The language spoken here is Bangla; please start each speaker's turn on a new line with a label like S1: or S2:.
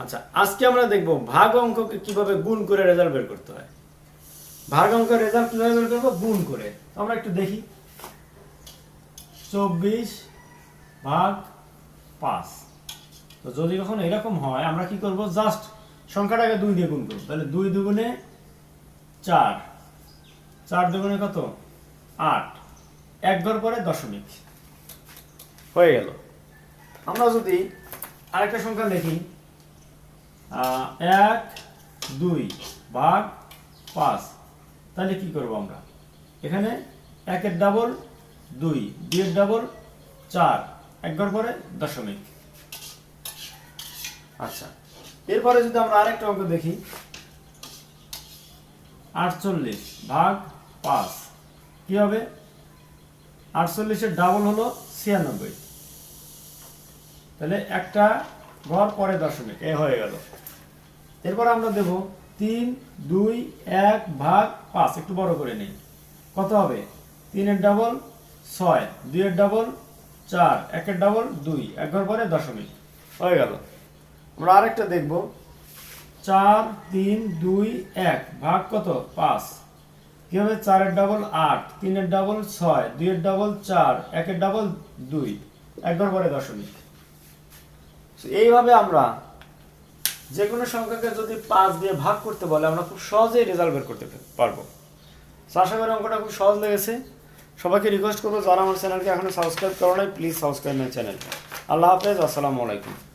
S1: আচ্ছা আজকে আমরা দেখব ভাগ অঙ্ককে কীভাবে গুণ করে রেজাল্ট বের করতে হয়। ভাগ অঙ্কের রেজাল্ট কীভাবে বের করব? গুণ করে। আমরা একটু দেখি। চব্বিশ ভাগ পাঁচ। তো যদি কখন এরকম হয় আমরা কি করব? জাস্ট সংখ্যাটাকে দুই দিয়ে গুণ করব। তাহলে দুই দুগুণে চার। চার দুগুণে কত? আট। এক ঘর পরে দশমিক। হয়ে গেল। আমরা যদি আরেকটা সংখ্যা লিখি আহ, এক, দুই, ভাগ পাঁচ। তাহলে কি করব আমরা? এখানে একের ডাবল দুই, দুইয়ের ডাবল চার। এক ঘর পরে দশমিক। আচ্ছা এরপরে যদি আমরা আরেকটা অঙ্ক দেখি। আটচল্লিশ ভাগ পাঁচ। কি হবে? আটচল্লিশের ডাবল হলো ছিয়ানব্বই। তাহলে একটা ঘর পরে দশমিক। এ হয়ে গেল। এরপর আমরা দেব তিন, দুই, এক ভাগ পাঁচ। একটু বড় করে নেই। কত হবে? তিনের ডাবল ছয়, দুইয়ের ডাবল চার, একের ডাবল দুই। এক ঘর পরে দশমিক। হয়ে গেল। আমরা আরেকটা দেখব। চার, তিন, দুই, এক ভাগ কত? পাঁচ। কি হবে চারের ডাবল আট, তিনের ডাবল ছয়, দুইয়ের ডাবল চার, একের ডাবল দুই। একবার পরে দশমিক। এইভাবে আমরা যে কোনো সংখ্যাকে যদি পাঁচ দিয়ে ভাগ করতে বলে আমরা খুব সহজেই রেজাল্ট বের করতে পারব। So, আশা করি অঙ্কটা খুব সহজ লেগেছে। সবাইকে রিকোয়েস্ট করব যারা আমার চ্যানেলকে এখনও সাবস্ক্রাইব করো নাই প্লিজ সাবস্ক্রাইব মাই চ্যানেল আল্লাহ হাফেজ আসসালামু আলাইকুম।